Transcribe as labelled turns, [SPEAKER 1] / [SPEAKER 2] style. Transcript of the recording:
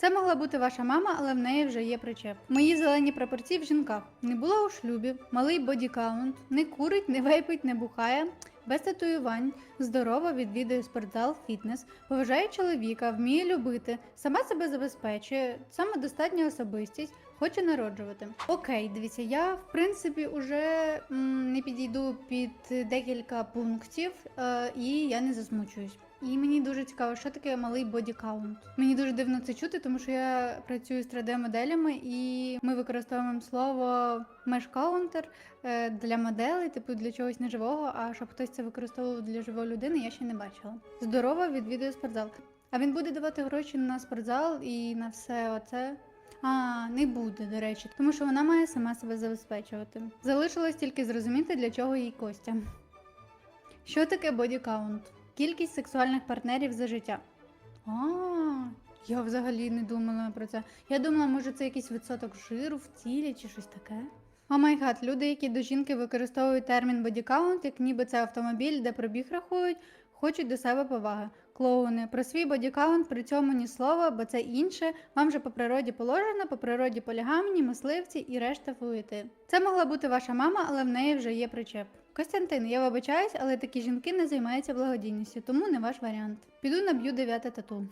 [SPEAKER 1] Це могла бути ваша мама, але в неї вже є причеп. Мої зелені прапорці в жінках. Не була у шлюбі, малий бодікаунт, не курить, не вейпить, не бухає. Без татуювань, здорова, відвідує спортзал, фітнес, поважає чоловіка, вміє любити, сама себе забезпечує, самодостатня особистість, хоче народжувати. Окей, дивіться, я в принципі уже м, не підійду під декілька пунктів, е, і я не засмучуюсь. І мені дуже цікаво, що таке малий бодікаунт. Мені дуже дивно це чути, тому що я працюю з 3D-моделями, і ми використовуємо слово мешкаунтер е, для моделей, типу для чогось неживого. А щоб хтось це використовував для живої людини, я ще не бачила. Здорово відвідує спортзал. А він буде давати гроші на спортзал і на все оце. А, не буде, до речі, тому що вона має сама себе забезпечувати. Залишилось тільки зрозуміти, для чого їй Костя. Що таке бодікаунт? Кількість сексуальних партнерів за життя. А, я взагалі не думала про це. Я думала, може, це якийсь відсоток жиру в тілі чи щось таке. О май гад, люди, які до жінки використовують термін бодікаунт, як ніби це автомобіль, де пробіг рахують, хочуть до себе поваги. Клоуни, про свій бодікаунт при цьому ні слова, бо це інше. Вам же по природі положено, по природі полігамні, мисливці і решта фуїти. Це могла бути ваша мама, але в неї вже є причеп. Костянтин, я вибачаюсь, але такі жінки не займаються благодійністю, тому не ваш варіант. Піду наб'ю дев'яте тату.